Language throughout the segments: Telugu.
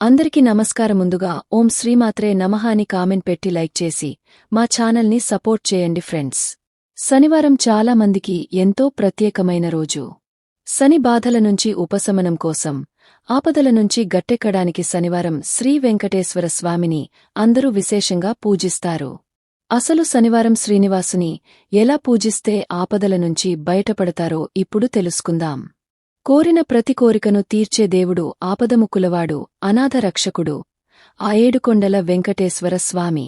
అందరికీ నమస్కారం ముందుగా ఓం శ్రీమాత్రే నమః అని కామెంట్ పెట్టి లైక్ చేసి మా ఛానల్ని సపోర్ట్ చేయండి ఫ్రెండ్స్. శనివారం చాలా మందికి ఎంతో ప్రత్యేకమైన రోజు. శని బాధల నుంచి ఉపశమనం కోసం ఆపదల నుంచి గట్టెక్కడానికి శనివారం శ్రీ వెంకటేశ్వర స్వామిని అందరూ విశేషంగా పూజిస్తారు. అసలు శనివారం శ్రీనివాసుని ఎలా పూజిస్తే ఆపదల నుంచి బయటపడతారో ఇప్పుడు తెలుసుకుందాం. కోరిన ప్రతి కోరికను తీర్చే దేవుడు ఆపదముకులవాడు అనాథ రక్షకుడు ఆ ఏడుకొండల వెంకటేశ్వర స్వామి.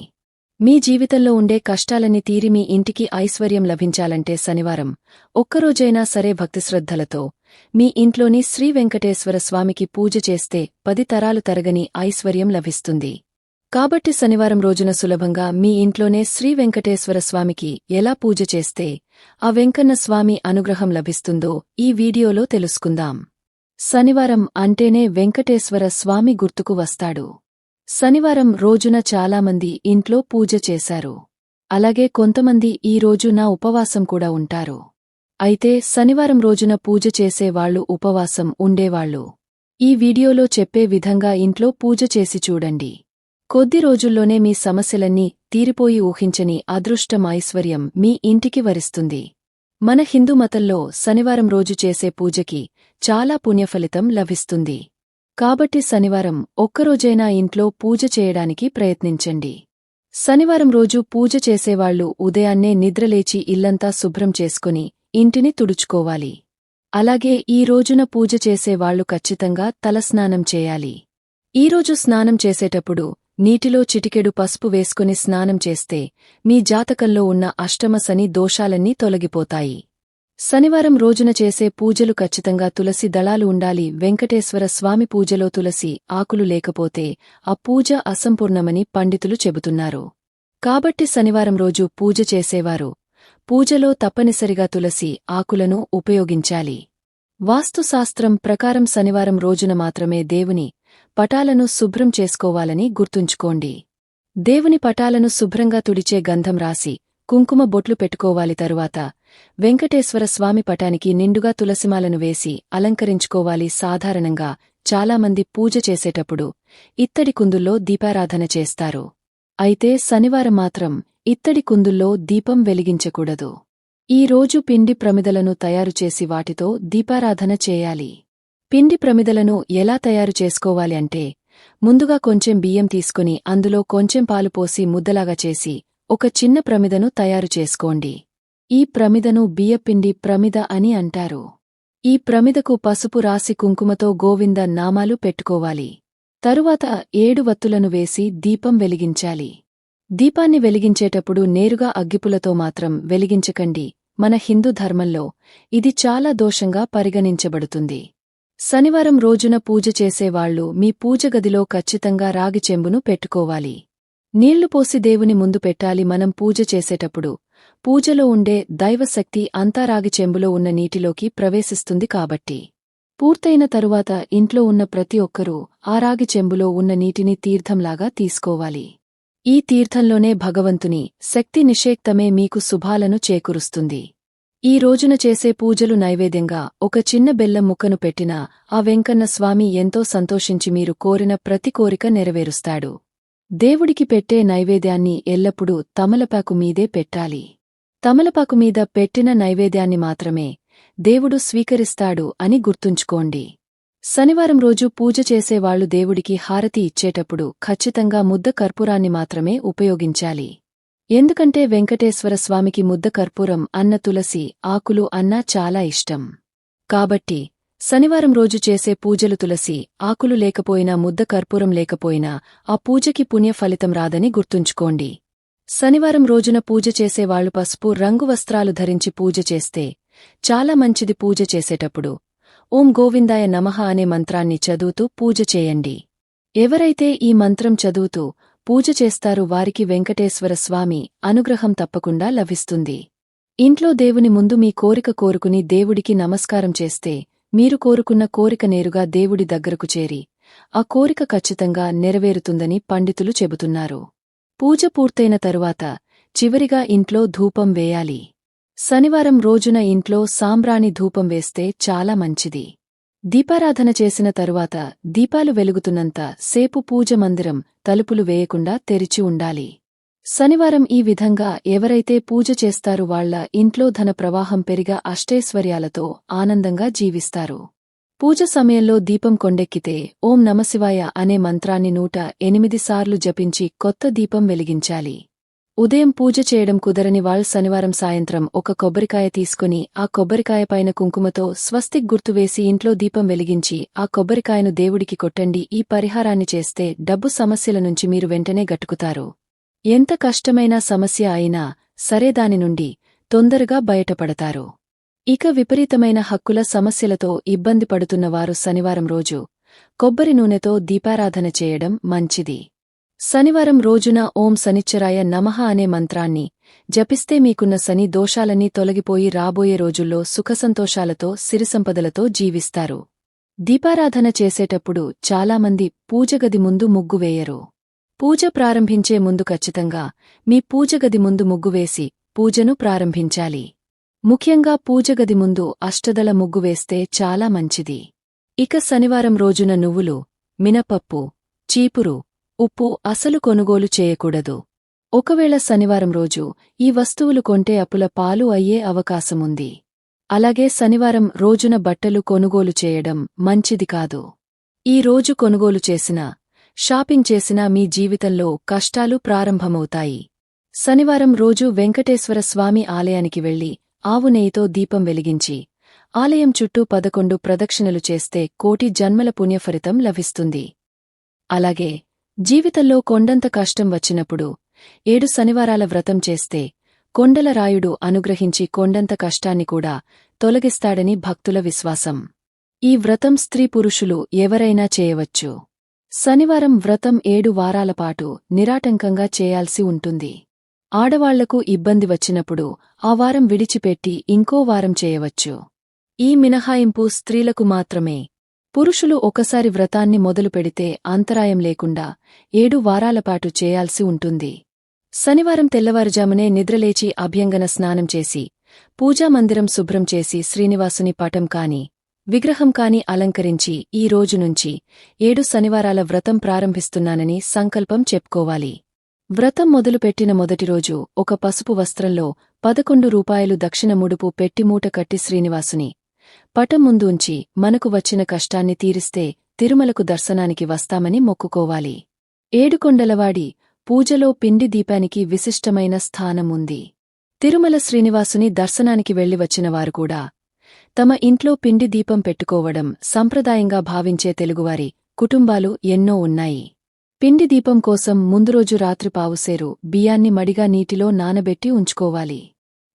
మీ జీవితంలో ఉండే కష్టాలని తీరి మీ ఇంటికి ఐశ్వర్యం లభించాలంటే శనివారం. ఒక్కరోజైనా సరే భక్తిశ్రద్ధలతో మీ ఇంట్లోని శ్రీ వెంకటేశ్వర స్వామికి పూజ చేస్తే పది తరాలు తరగని ఐశ్వర్యం లభిస్తుంది. కాబట్టి శనివారం రోజున సులభంగా మీ ఇంట్లోనే శ్రీ వెంకటేశ్వర స్వామికి ఎలా పూజ చేస్తే ఆ వెంకన్న స్వామి అనుగ్రహం లభిస్తుందో ఈ వీడియోలో తెలుసుకుందాం. శనివారం అంటేనే వెంకటేశ్వర స్వామి గుర్తుకు వస్తాడు. శనివారం రోజున చాలామంది ఇంట్లో పూజ చేశారు. అలాగే కొంతమంది ఈ రోజున ఉపవాసం కూడా ఉంటారు. అయితే శనివారం రోజున పూజ చేసేవాళ్ళు ఉపవాసం ఉండేవాళ్ళు ఈ వీడియోలో చెప్పే విధంగా ఇంట్లో పూజ చేసి చూడండి. కొద్ది రోజుల్లోనే మీ సమస్యలన్నీ తీరిపోయి ఊహించని అదృష్టం ఐశ్వర్యం మీ ఇంటికి వరిస్తుంది. మన హిందూమతంలో శనివారం రోజు చేసే పూజకి చాలా పుణ్యఫలితం లభిస్తుంది. కాబట్టి శనివారం ఒక్కరోజైనా ఇంట్లో పూజ చేయడానికి ప్రయత్నించండి. శనివారం రోజు పూజ చేసేవాళ్ళు ఉదయాన్నే నిద్రలేచి ఇల్లంతా శుభ్రం చేసుకుని ఇంటిని తుడుచుకోవాలి. అలాగే ఈ రోజున పూజ చేసేవాళ్ళు ఖచ్చితంగా తలస్నానం చేయాలి. ఈరోజు స్నానం చేసేటప్పుడు నీటిలో చిటికెడు పసుపు వేసుకుని స్నానం చేస్తే మీ జాతకంలో ఉన్న అష్టమ శని దోషాలన్నీ తొలగిపోతాయి. శనివారం రోజున చేసే పూజలు ఖచ్చితంగా తులసి దళాలు ఉండాలి. వెంకటేశ్వర స్వామి పూజలో తులసి ఆకులు లేకపోతే ఆ పూజ అసంపూర్ణమని పండితులు చెబుతున్నారు. కాబట్టి శనివారం రోజు పూజ చేసేవారు. పూజలో తప్పనిసరిగా తులసి ఆకులను ఉపయోగించాలి. వాస్తుశాస్త్రం ప్రకారం శనివారం రోజున మాత్రమే దేవుని పటాలను శుభ్రం చేసుకోవాలని గుర్తుంచుకోండి. దేవుని పటాలను శుభ్రంగా తుడిచే గంధం రాసి కుంకుమ బొట్లు పెట్టుకోవాలి తరువాత వెంకటేశ్వర స్వామి పటానికి నిండుగా తులసిమాలను వేసి అలంకరించుకోవాలి. సాధారణంగా చాలామంది పూజ చేసేటప్పుడు ఇత్తడి కుందుల్లో దీపారాధన చేస్తారు. అయితే శనివారం మాత్రం ఇత్తడి కుందుల్లో దీపం వెలిగించకూడదు. ఈ రోజు పిండి ప్రమిదలను తయారుచేసి వాటితో దీపారాధన చేయాలి. పిండి ప్రమిదలను ఎలా తయారు చేసుకోవాలి అంటే ముందుగా కొంచెం బియ్యం తీసుకుని అందులో కొంచెం పాలు పోసి ముద్దలాగా చేసి ఒక చిన్న ప్రమిదను తయారు చేసుకోండి. ఈ ప్రమిదను బియ్యపిండి ప్రమిద అని అంటారు. ఈ ప్రమిదకు పసుపు రాసి కుంకుమతో గోవింద నామాలు పెట్టుకోవాలి. తరువాత ఏడు వత్తులను వేసి దీపం వెలిగించాలి. దీపాన్ని వెలిగించేటప్పుడు నేరుగా అగ్గిపులతో మాత్రం వెలిగించకండి. మన హిందూ ధర్మంలో ఇది చాలా దోషంగా పరిగణించబడుతుంది. శనివారం రోజున పూజ చేసేవాళ్ళు మీ పూజగదిలో ఖచ్చితంగా రాగి చెంబును పెట్టుకోవాలి. నీళ్ళు పోసి దేవుని ముందు పెట్టాలి మనం పూజ చేసేటప్పుడు. పూజలో ఉండే దైవశక్తి అంతా రాగి చెంబులో ఉన్న నీటిలోకి ప్రవేశిస్తుంది కాబట్టి. పూర్తయిన తరువాత ఇంట్లో ఉన్న ప్రతి ఒక్కరూ ఆ రాగి చెంబులో ఉన్న నీటిని తీర్థంలాగా తీసుకోవాలి. ఈ తీర్థంలోనే భగవంతుని శక్తి నిషేక్తమే మీకు శుభాలను చేకూరుస్తుంది. ఈ రోజున చేసే పూజలు నైవేద్యంగా ఒక చిన్న బెల్లం ముక్కను పెట్టినా ఆ వెంకన్న స్వామి ఎంతో సంతోషించి మీరు కోరిన ప్రతి కోరిక నెరవేరుస్తాడు. దేవుడికి పెట్టే నైవేద్యాన్ని ఎల్లప్పుడూ తమలపాకు మీదే పెట్టాలి. తమలపాకు మీద పెట్టిన నైవేద్యాన్ని మాత్రమే దేవుడు స్వీకరిస్తాడు అని గుర్తుంచుకోండి. శనివారం రోజు పూజ చేసేవాళ్ళు దేవుడికి హారతి ఇచ్చేటప్పుడు ఖచ్చితంగా ముద్ద కర్పూరాన్ని మాత్రమే ఉపయోగించాలి. ఎందుకంటే వెంకటేశ్వర స్వామికి ముద్ద కర్పూరం అన్న తులసి ఆకులు అన్నా చాలా ఇష్టం. కాబట్టి శనివారం రోజు చేసే పూజలు తులసి ఆకులు లేకపోయినా ముద్ద కర్పూరం లేకపోయినా ఆ పూజకి పుణ్య ఫలితం రాదని గుర్తుంచుకోండి. శనివారం రోజున పూజ చేసేవాళ్ళు పసుపు రంగు వస్త్రాలు ధరించి పూజ చేస్తే చాలా మంచిది పూజ చేసేటప్పుడు. ఓం గోవిందాయ నమః అనే మంత్రాన్ని చదువుతూ పూజ చేయండి. ఎవరైతే ఈ మంత్రం చదువుతూ పూజ చేస్తారు వారికి వెంకటేశ్వర స్వామి అనుగ్రహం తప్పకుండా లభిస్తుంది. ఇంట్లో దేవుని ముందు మీ కోరిక కోరుకుని దేవుడికి నమస్కారం చేస్తే మీరు కోరుకున్న కోరిక నేరుగా దేవుడి దగ్గరకు చేరి ఆ కోరిక ఖచ్చితంగా నెరవేరుతుందని పండితులు చెబుతున్నారు. పూజ పూర్తయిన తరువాత చివరిగా ఇంట్లో ధూపం వేయాలి. శనివారం రోజున ఇంట్లో సాంబ్రాణి ధూపం వేస్తే చాలా మంచిది. దీపారాధన చేసిన తరువాత దీపాలు వెలుగుతున్నంత సేపు పూజ మందిరం తలుపులు వేయకుండా తెరిచి ఉండాలి. శనివారం ఈ విధంగా ఎవరైతే పూజ చేస్తారు వాళ్ళ ఇంట్లో ధన ప్రవాహం పెరిగా అష్టైశ్వర్యాలతో ఆనందంగా జీవిస్తారు. పూజ సమయంలో దీపం కొండెక్కితే ఓం నమశివాయ అనే మంత్రాన్ని నూట ఎనిమిది సార్లు జపించి కొత్త దీపం వెలిగించాలి. ఉదయం పూజ చేయడం కుదరని వాళ్ శనివారం సాయంత్రం ఒక కొబ్బరికాయ తీసుకుని ఆ కొబ్బరికాయ పైన కుంకుమతో స్వస్తిక్ గుర్తువేసి ఇంట్లో దీపం వెలిగించి ఆ కొబ్బరికాయను దేవుడికి కొట్టండి ఈ పరిహారాన్ని చేస్తే డబ్బు సమస్యల నుంచి మీరు వెంటనే గట్టుకుతారు. ఎంత కష్టమైన సమస్య అయినా సరే దాని నుండి తొందరగా బయటపడతారు. ఇక విపరీతమైన హక్కుల సమస్యలతో ఇబ్బంది పడుతున్నవారు శనివారం రోజు కొబ్బరి నూనెతో దీపారాధన చేయడం మంచిది. శనివారం రోజున ఓం శనిచ్చరాయ నమః అనే మంత్రాన్ని జపిస్తే మీకున్న శని దోషాలన్నీ తొలగిపోయి రాబోయే రోజుల్లో సుఖసంతోషాలతో సిరిసంపదలతో జీవిస్తారు. దీపారాధన చేసేటప్పుడు చాలామంది పూజగది ముందు ముగ్గు వేయరు. పూజ ప్రారంభించే ముందు ఖచ్చితంగా మీ పూజగది ముందు ముగ్గు వేసి పూజను ప్రారంభించాలి. ముఖ్యంగా పూజగది ముందు అష్టదల ముగ్గు వేస్తే చాలా మంచిది. ఇక శనివారం రోజున నువ్వులు మినపప్పు చీపురు ఉప్పు అసలు కొనుగోలు చేయకూడదు. ఒకవేళ శనివారం రోజు ఈ వస్తువులు కొంటే అప్పుల పాలు అయ్యే అవకాశముంది. అలాగే శనివారం రోజున బట్టలు కొనుగోలు చేయడం మంచిది కాదు. ఈ రోజు కొనుగోలు చేసినా షాపింగ్ చేసినా మీ జీవితంలో కష్టాలు ప్రారంభమవుతాయి. శనివారం రోజు వెంకటేశ్వర స్వామి ఆలయానికి వెళ్ళి ఆవు నెయ్యితో దీపం వెలిగించి ఆలయం చుట్టూ పదకొండు ప్రదక్షిణలు చేస్తే కోటి జన్మల పుణ్యఫలితం లభిస్తుంది. అలాగే జీవితంలో కొండంత కష్టం వచ్చినప్పుడు ఏడు శనివారాల వ్రతం చేస్తే కొండల రాయుడు అనుగ్రహించి కొండంత కష్టాన్ని కూడా తొలగిస్తాడని భక్తుల విశ్వాసం. ఈ వ్రతం స్త్రీ పురుషులు ఎవరైనా చేయవచ్చు. శనివారం వ్రతం ఏడు వారాలపాటు నిరాటంకంగా చేయాల్సి ఉంటుంది. ఆడవాళ్ళకు ఇబ్బంది వచ్చినప్పుడు ఆ వారం విడిచిపెట్టి ఇంకో వారం చేయవచ్చు. ఈ మినహాయింపు స్త్రీలకు మాత్రమే పురుషులు ఒకసారి వ్రతాన్ని మొదలు పెడితే అంతరాయం లేకుండా ఏడు వారాలపాటు చేయాల్సి ఉంటుంది. శనివారం తెల్లవారుజామునే నిద్రలేచి అభ్యంగన స్నానం చేసి పూజామందిరం శుభ్రం చేసి శ్రీనివాసుని పటం కాని విగ్రహం కాని అలంకరించి ఈ రోజు నుంచి ఏడు శనివారాల వ్రతం ప్రారంభిస్తున్నానని సంకల్పం చెప్పుకోవాలి. వ్రతం మొదలుపెట్టిన మొదటి రోజు ఒక పసుపు వస్త్రంలో పదకొండు రూపాయలు దక్షిణ ముడుపు పెట్టి మూట కట్టి శ్రీనివాసుని పటం ముందు ఉంచి మనకు వచ్చిన కష్టాన్ని తీరిస్తే తిరుమలకు దర్శనానికి వస్తామని మొక్కుకోవాలి. ఏడుకొండలవాడి పూజలో పిండి దీపానికి విశిష్టమైన స్థానం ఉంది తిరుమల శ్రీనివాసుని దర్శనానికి వెళ్ళి వచ్చినవారు కూడా తమ ఇంట్లో పిండి దీపం పెట్టుకోవడం సంప్రదాయంగా భావించే తెలుగువారి కుటుంబాలు ఎన్నో ఉన్నాయి. పిండి దీపం కోసం ముందురోజు రాత్రి పావుసేరు బియ్యాన్ని మడిగా నీటిలో నానబెట్టి ఉంచుకోవాలి.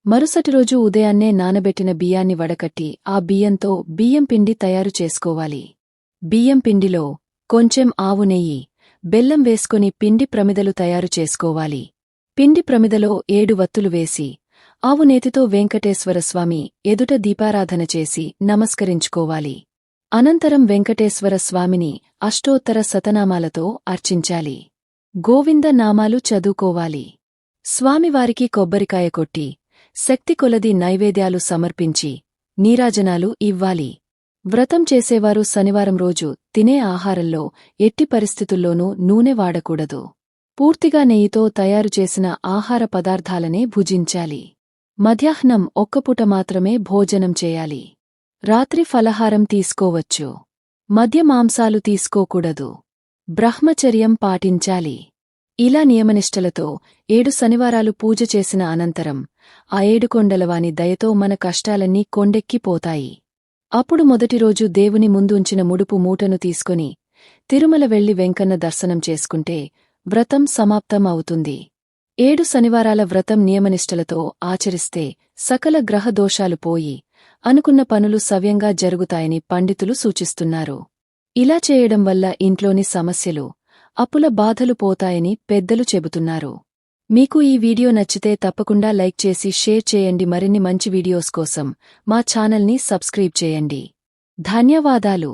మరుసటి రోజు ఉదయాన్నే నానబెట్టిన బియ్యాన్ని వడకట్టి ఆ బియ్యంతో బియ్యం పిండి తయారు చేసుకోవాలి. బియ్యం పిండిలో కొంచెం ఆవు నెయ్యి బెల్లం వేసుకొని పిండి ప్రమిదలు తయారు చేసుకోవాలి. పిండి ప్రమిదలో ఏడు వత్తులు వేసి ఆవు నేతితో వెంకటేశ్వరస్వామి ఎదుట దీపారాధన చేసి నమస్కరించుకోవాలి. అనంతరం వెంకటేశ్వర స్వామిని అష్టోత్తర శతనామాలతో అర్చించాలి. గోవింద నామాలు చదువుకోవాలి. స్వామివారికి కొబ్బరికాయ కొట్టి శక్తి కొలది నైవేద్యాలు సమర్పించి నీరాజనాలు ఇవ్వాలి. వ్రతం చేసేవారు శనివారం రోజు తినే ఆహారంలో ఎట్టి పరిస్థితుల్లోనూ నూనె వాడకూడదు. పూర్తిగా నెయ్యితో తయారు చేసిన ఆహార పదార్థాలనే భుజించాలి. మధ్యాహ్నం ఒక్కపూట మాత్రమే భోజనం చేయాలి. రాత్రి ఫలహారం తీసుకోవచ్చు. మద్య మాంసాలు తీసుకోకూడదు. బ్రహ్మచర్యం పాటించాలి. ఇలా నియమనిష్టలతో ఏడు శనివారాలు పూజ చేసిన అనంతరం ఆ ఏడుకొండలవాని దయతో మన కష్టాలన్నీ కొండెక్కిపోతాయి. అప్పుడు మొదటిరోజు దేవుని ముందుంచిన ముడుపు మూటను తీసుకుని తిరుమల వెళ్ళి వెంకన్న దర్శనం చేసుకుంటే వ్రతం సమాప్తం అవుతుంది. ఏడు శనివారాల వ్రతం నియమనిష్టలతో ఆచరిస్తే సకల గ్రహ దోషాలు పోయి అనుకున్న పనులు సవ్యంగా జరుగుతాయని పండితులు సూచిస్తున్నారు. ఇలా చేయడం వల్ల ఇంట్లోని సమస్యలు అప్పుల బాధలు పోతాయని పెద్దలు చెబుతున్నారు. మీకు ఈ వీడియో నచ్చితే తప్పకుండా లైక్ చేసి షేర్ చేయండి. మరిన్ని మంచి వీడియోస్ కోసం మా ఛానల్ని సబ్స్క్రైబ్ చేయండి. ధన్యవాదాలు.